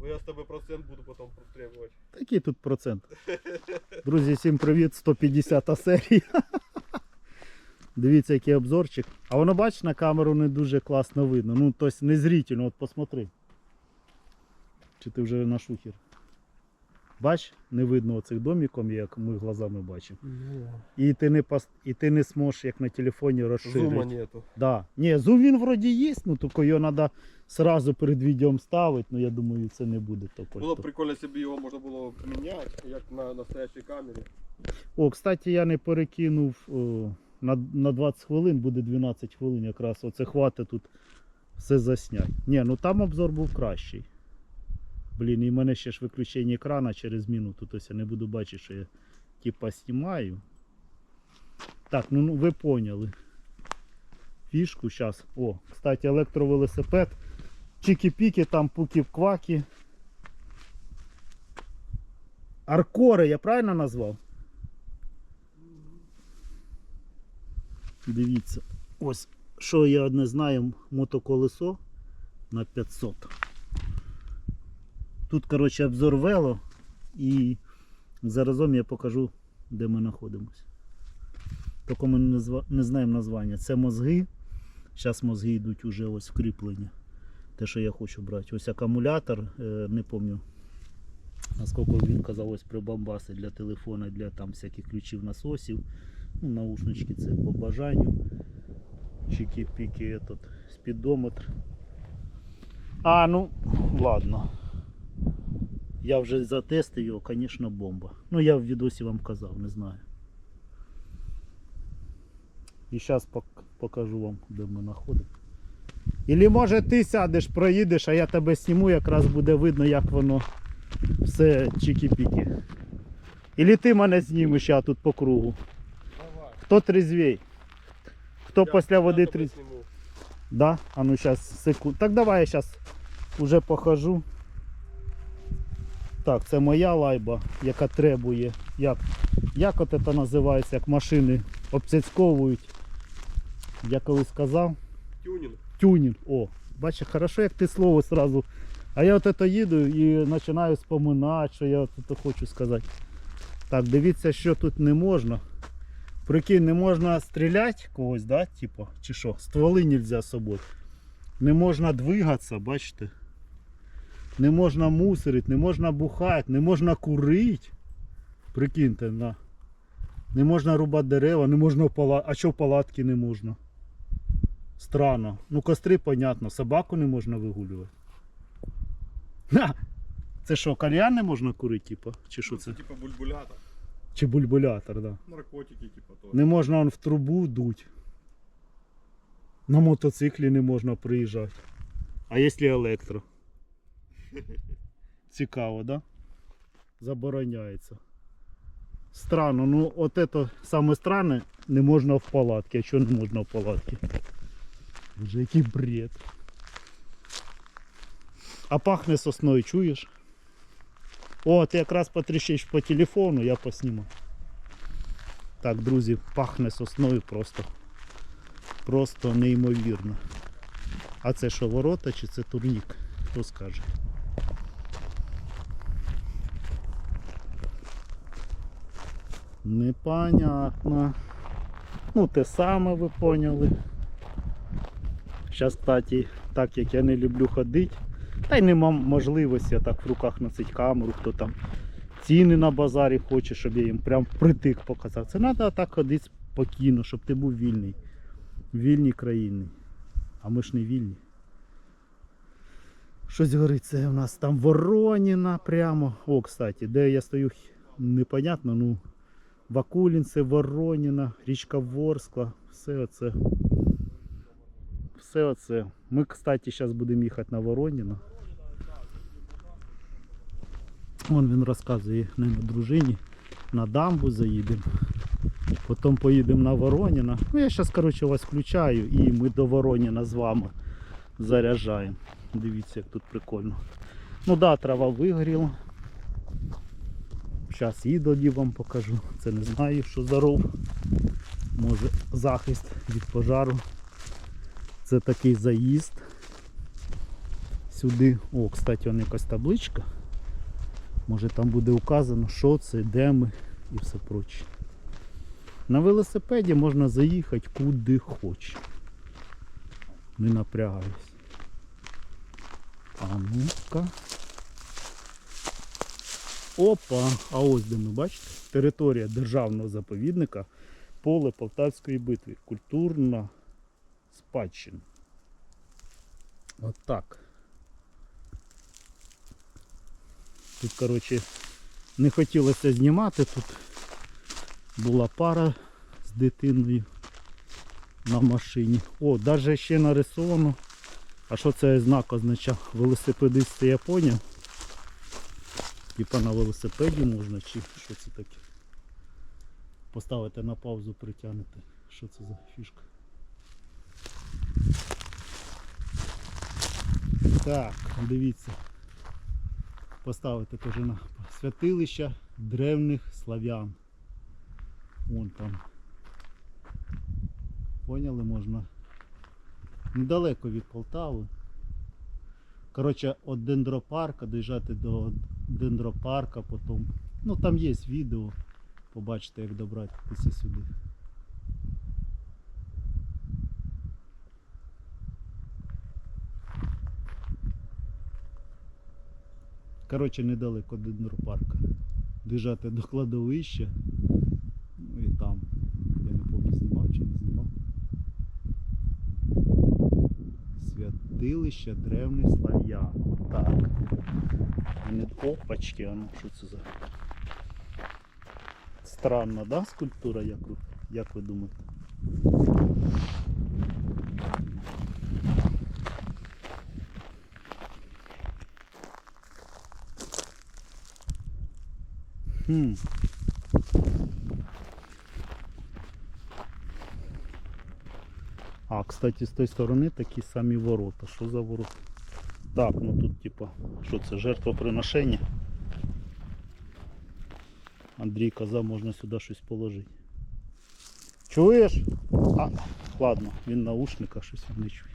Бо я з тебе процент буду потім требувати. Який тут процент? Друзі, всім привіт, 150 серія. Дивіться, який обзорчик. А воно бачиш, на камеру не дуже класно видно. Ну, тобто не зрительно, от посмотри. Чи ти вже на шухер? Бач, не видно оцих домиком, як ми глазами бачимо. І ти не пос... і ти не зможеш, як на телефоні, розширити. Зума нету. Да. Ні, зум він вроді є, ну тільки його треба сразу перед відео ставити, ну я думаю, це не буде такого. Було б прикольно, якщо б його можна було міняти, як на настоящій камері. О, кстати, я не перекинув о, на, на 20 хвилин, буде 12 хвилин якраз. Оце хватить тут все засняти. Ні, ну там обзор був кращий. Блін, і в мене ще ж виключення екрана через минуту, тобто я не буду бачити, що я типа знімаю. Так, ну, ну ви поняли. Фішку зараз. О, кстати, електровелосипед. Чики-піки, там пуки-кваки. Аркори, я правильно назвав? Дивіться, ось що я одне знаю, мотоколесо на 500. Тут, коротше, обзор вело і заразом я покажу, де ми знаходимося. Тільки ми не, не знаємо названня. Це мозги. Зараз мозги йдуть уже ось вкріплення. Те, що я хочу брати. Ось акумулятор, е, не пам'ятаю. Наскільки він казав, ось прибамбаси для телефона, для там всяких ключів насосів. Ну, наушнички це по бажанню. Чики-піки, спідометр. А, ну, ладно. Я вже затестив його, звісно, бомба. Ну, я в відосі вам казав, не знаю. І зараз покажу вам, де ми знаходимо. Ілі може ти сядеш, проїдеш, а я тебе зніму, якраз буде видно, як воно все чики-піки. Ілі ти мене знімеш я тут по кругу. Давай. Хто трезвей? Хто Я- після води тебе трезвей? Да? А ну сейчас секунд. Так давай я сейчас уже похожу. Так, це моя лайба, яка требує. Як, як от це називається, як машини обцяцьковують. Я колись сказав. Тюнінг. Тюнінг. О, бачиш, хорошо, як ти слово сразу. А я от це їду і починаю споминати, що я от це хочу сказати. Так, дивіться, що тут не можна. Прикинь, не можна стріляти когось, да? Типу, чи що? Стволи нельзя з собою. Не можна двигатися, бачите? Не можна мусорити, не можна бухати, не можна курити. Прикиньте, на. Не можна рубати дерева, не можна в пала... А що в палатки не можна? Странно. Ну костри, понятно, собаку не можна вигулювати. Ха! Це що, кальян не можна курити, типу? Чи що це? Це типа бульбулятор. Чи бульбулятор, да. Наркотики, типа то. Не можна он в трубу дуть. На мотоциклі не можна приїжджати. А якщо електро? Цікаво, да? Забороняється. Странно, ну от це саме странне, не можна в палатки. А чого не можна в палатки? Вже який бред. А пахне сосною, чуєш? О, ти якраз потріщиш по телефону, я посніму. Так, друзі, пахне сосною просто. Просто неймовірно. А це що, ворота чи це турнік? Хто скаже? Непонятно. Ну, те саме ви поняли. Зараз, кстати, так як я не люблю ходити, та й нема можливості так в руках носити камеру, хто там ціни на базарі хоче, щоб я їм прям притик показав. Це треба так ходити спокійно, щоб ти був вільний. В вільній країні. А ми ж не вільні. Щось говорить, це у нас там Вороніна прямо. О, кстати, де я стою, непонятно, ну. Вакулінце, Вороніна, річка Ворскла, все оце. Все оце. Ми, кстати, зараз будемо їхати на Вороніна. Вон він розказує на дружині. На дамбу заїдемо. Потім поїдемо на Вороніна. Ну я зараз коротше, вас включаю і ми до Вороніна з вами заряджаємо. Дивіться, як тут прикольно. Ну да, трава вигоріла. Зараз ідолі вам покажу. Це не знаю, що за ров. Може захист від пожару. Це такий заїзд. сюди. О, кстати, вон якась табличка. Може там буде указано, що це, де ми і все проче. На велосипеді можна заїхати куди хоч. Не напрягаюсь. А ну-ка. Опа! А ось де ми бачите? Територія державного заповідника поле Полтавської битви. Культурна спадщина. От так. Тут, коротше, не хотілося знімати. Тут була пара з дитиною на машині. О, навіть ще нарисовано. А що цей знак означав? Велосипедисти я поняв. Типа на велосипеді можна чи що це таке? Поставити на паузу, притягнути. Що це за фішка? Так, дивіться. Поставити теж на святилища древніх славян. Вон там. Поняли, можна. Недалеко від Полтави. Коротше, від дендропарка доїжджати до дендропарка, потім. Ну там є відео. Побачите, як добратися сюди. Коротше, недалеко дендропарка. Доїжджати до кладовища. Ну і там. Я не пам'ятаю, знімав чи не знімав. Святилище древніх слав'ян. Отак. Опачки, а ну що це за. Странна, да, скульптура, як ви, як ви думаєте? Хм. А, кстати, з тої сторони такі самі ворота. Що за ворота? Так, ну тут типа, що це, жертвоприношення. Андрій казав, можна сюди щось положити. Чуєш? А, ладно, він в наушниках щось він не чує.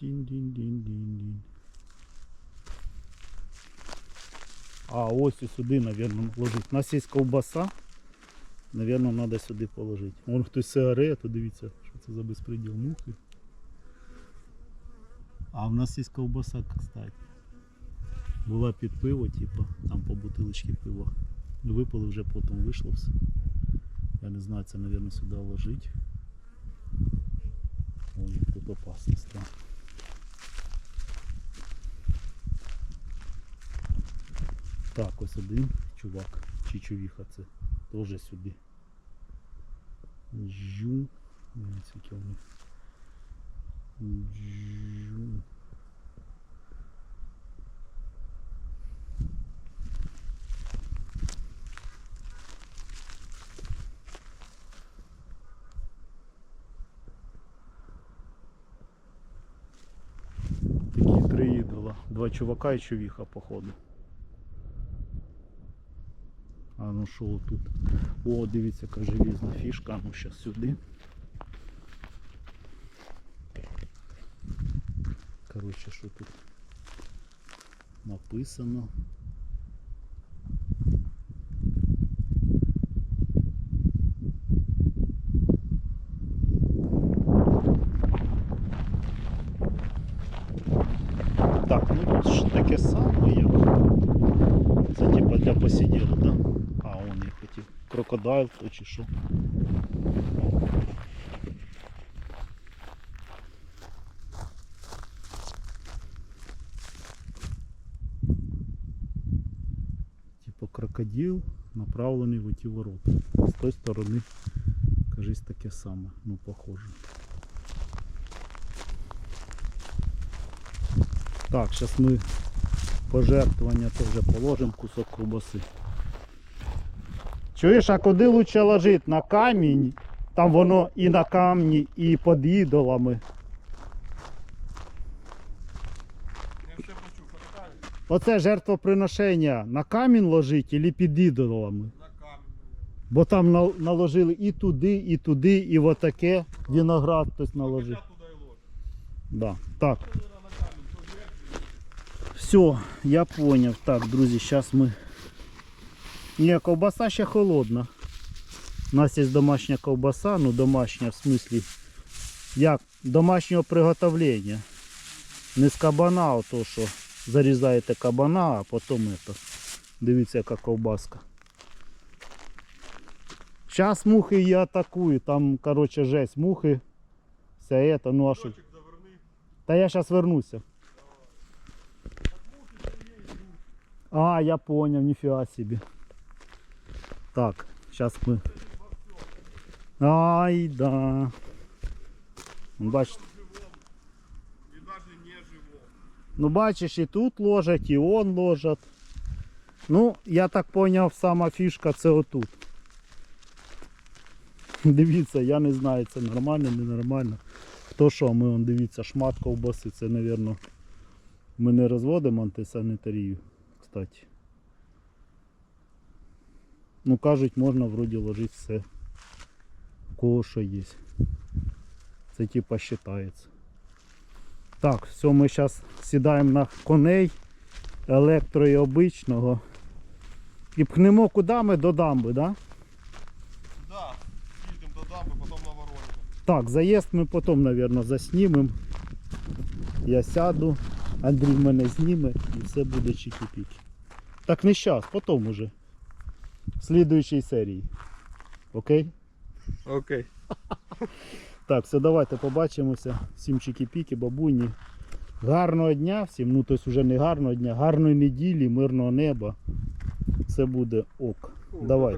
Дінь-дінь-дінь-дінь-дінь. А, ось і сюди, мабуть, ложить. У нас є ковбаса. Наверное, треба сюди положити. Вон хтось сигарету, дивіться, що це за безпреділ мухи. А в нас є ковбаса, кстати. Була під пиво, типу, там по бутилочці пива. Випили вже потім вийшло все. Я не знаю, це, мабуть, сюди ложить. Ой, тут опасно стало. Так, ось один чувак, чи чувіха це теж сюди. Жу. Не скільки вони. Жу. Такі три ідола. Два чувака і чувіха, походу. ну що тут? О, дивіться, яка желізна фішка. Ну зараз сюди. Коротше, що тут написано. Так, ну тут ж таке саме як. Це типа для посиділок, да? Хотів. Крокодайл то чи що. Типа крокодил направлений в ті ворота. З тої сторони, кажись, таке саме, ну похоже. Так, зараз ми пожертвування теж положимо кусок ковбаси. Чуєш, а куди лучше ложити? На камінь? Там воно і на камні, і під ідолами. Оце жертвоприношення на камінь ложить і під ідолами. На камінь. Бо там наложили і туди, і туди, і отаке виноград хтось наложив. Да. Так, все, я поняв. Так, друзі, зараз ми. Ні, ковбаса ще холодна. У нас є домашня ковбаса, ну домашня в смислі. Як? Домашнього приготовлення. Не з кабана, а то що зарізаєте кабана, а потім это. Дивіться, яка ковбаска. Зараз мухи її атакують, там, коротше, жесть, мухи. Все это, ну а що? Та я зараз вернуся. А, я понял, нифига себе. Так, сейчас мы. Ай, да. Бачите, не живо. ну бачиш, і тут ложать, і он ложать. Ну, я так поняв, сама фішка це отут. Дивіться, я не знаю, це нормально, ненормально. Хто що, ми он, дивіться, шмат ковбаси, це, мабуть, ми не розводимо антисанітарію, кстати. Ну, кажуть, можна вроді ложити все. У кого що є. Це типа вважається. Так, все, ми зараз сідаємо на коней електро і обичного. І пхнемо куди ми до дамби, да? Да. Їдемо до дамби, потім на Воронежа. Так, заїзд ми потім, мабуть, заснімемо. Я сяду, Андрій мене зніме і все буде чики-піки. Так не зараз, потім уже. В слідуючій серії. Окей? Окей. Так, все, давайте побачимося. Всім чики-піки, бабуні. Гарного дня всім, ну тобто вже не гарного дня, гарної неділі, мирного неба. Все буде ок. Давай.